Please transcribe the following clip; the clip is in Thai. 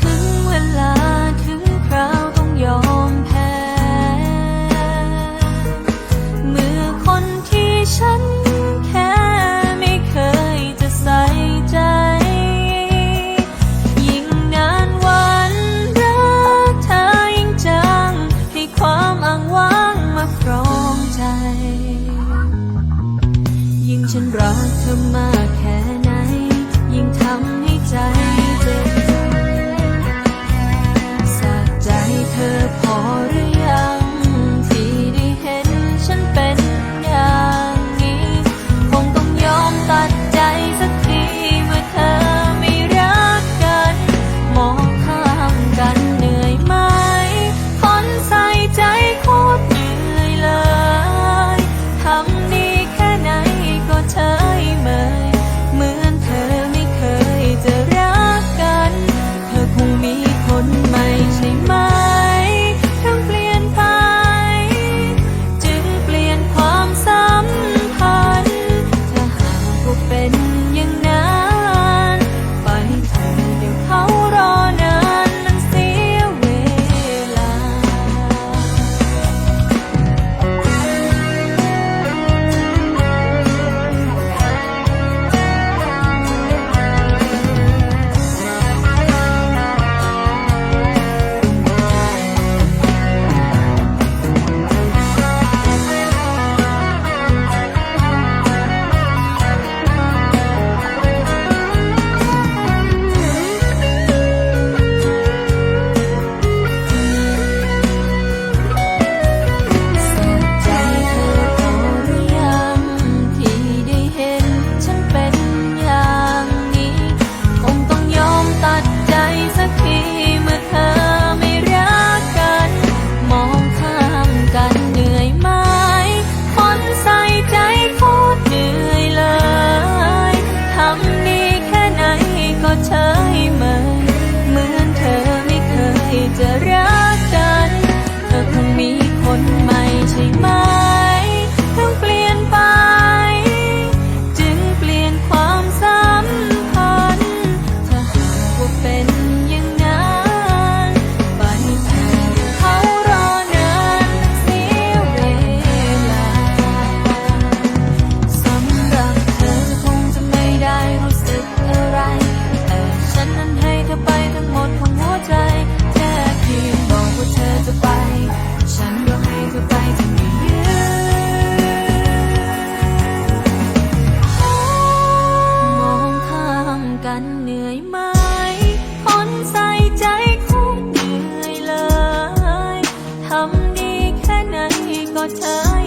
ถึงเวลาถึงคราวต้องยอมแพ้ เมื่อคนที่ฉันแค่ไม่เคยจะใส่ใจ ยิ่งนานวันรักเธอยิ่งจัง ให้ความอ้างว้างมาครงใจ ยิ่งฉันรักเธอมากแค่ไหน ยิ่งทำให้ใจันเหนื่อยไหมคนใส่ใจเขาเหนื่อยเลย ทำดีแค่ไหนก็เธอ